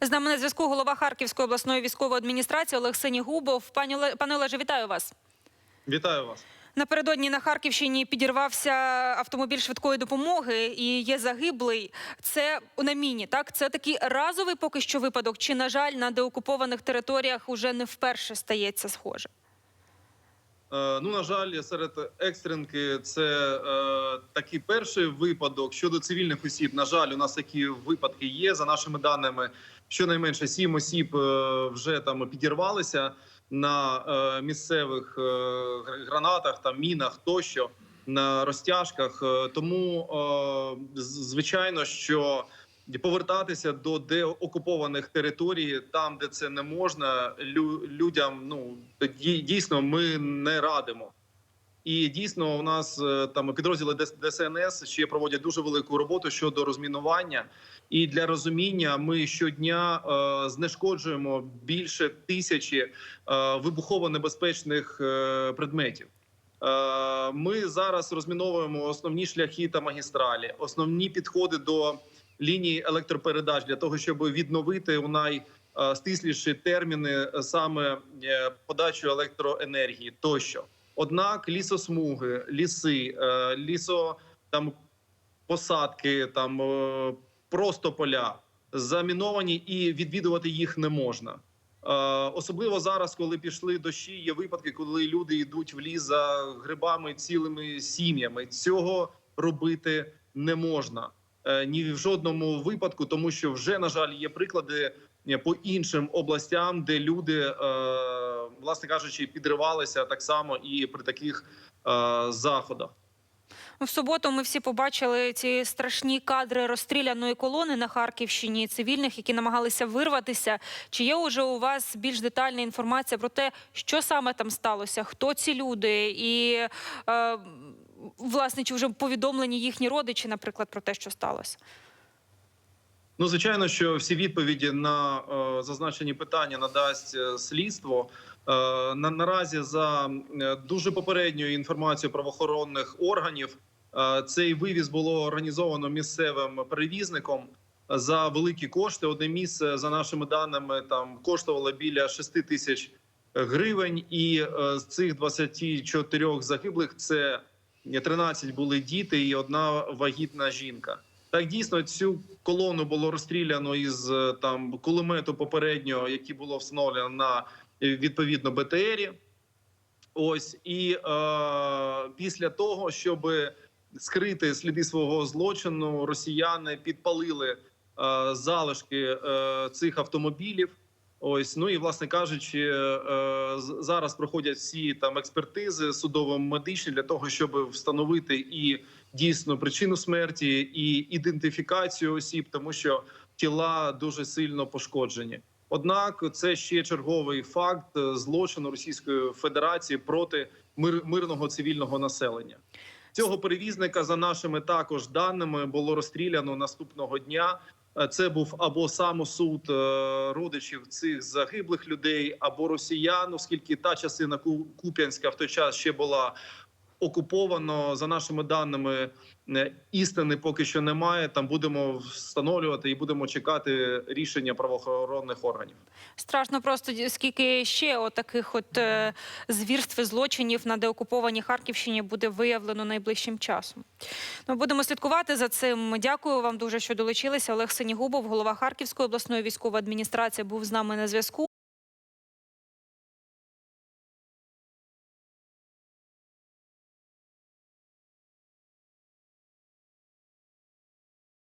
З нами на зв'язку голова Харківської обласної військової адміністрації Олег Губов. Пані пане Олеже, вітаю вас. Вітаю вас. Напередодні на Харківщині підірвався автомобіль швидкої допомоги і є загиблий. Це на міні. Так, це такий разовий поки що випадок. Чи на жаль на деокупованих територіях уже не вперше стається схоже? Е, ну на жаль, серед екстренки це е, такий перший випадок щодо цивільних осіб. На жаль, у нас такі випадки є. За нашими даними, щонайменше сім осіб е, вже там підірвалися на е, місцевих е, гранатах, там мінах тощо на розтяжках. Е, Тому е, звичайно, що повертатися до деокупованих територій, там де це не можна, лю- людям ну ді- дійсно ми не радимо. І дійсно, у нас е, там підрозділи ДС- ДСНС ще проводять дуже велику роботу щодо розмінування. І для розуміння ми щодня е, знешкоджуємо більше тисячі е, вибухово небезпечних е, предметів. Е, Ми зараз розміновуємо основні шляхи та магістралі, основні підходи до лінії електропередач для того, щоб відновити у найстисліші терміни саме е, подачу електроенергії тощо. Однак лісосмуги, ліси, е, лісо там посадки, там е, просто поля заміновані і відвідувати їх не можна. Особливо зараз, коли пішли дощі, є випадки, коли люди йдуть в ліс за грибами цілими сім'ями. Цього робити не можна ні в жодному випадку, тому що вже на жаль є приклади е, по іншим областям, де люди, е, власне кажучи, підривалися так само і при таких е, заходах. В суботу ми всі побачили ці страшні кадри розстріляної колони на Харківщині цивільних, які намагалися вирватися. Чи є уже у вас більш детальна інформація про те, що саме там сталося, хто ці люди, і е, власне чи вже повідомлені їхні родичі, наприклад, про те, що сталося? Ну, звичайно, що всі відповіді на е, зазначені питання надасть е, слідство. Е, на наразі за е, дуже попередньою інформацією правоохоронних органів цей вивіз було організовано місцевим перевізником за великі кошти. Одне місце за нашими даними там коштувало біля 6 тисяч гривень, і е, з цих 24 загиблих це 13 були діти і одна вагітна жінка. Так дійсно цю колону було розстріляно із е, там кулемету попереднього, який було встановлено на е, відповідно БТРі. Ось і е, після того, щоб скрити сліди свого злочину, росіяни підпалили е, залишки е, цих автомобілів. Ось ну і власне кажучи, е, зараз проходять всі там експертизи судово-медичні для того, щоб встановити і дійсно причину смерті, і ідентифікацію осіб, тому що тіла дуже сильно пошкоджені. Однак це ще черговий факт злочину Російської Федерації проти мир, мирного цивільного населення. Цього перевізника, за нашими також даними, було розстріляно наступного дня. Е, Це був або самосуд е, родичів цих загиблих людей, або росіян, оскільки та частина Куп'янська в той час ще була окуповано. За нашими даними, е, істини поки що немає. Там будемо встановлювати і будемо чекати рішення правоохоронних органів. Страшно просто скільки ще отаких от е, звірств і злочинів на деокупованій Харківщині буде виявлено найближчим часом. Ми будемо слідкувати за цим. Дякую вам дуже, що долучилися. Олег Сенігубов, голова Харківської обласної військової адміністрації, був з нами на зв'язку.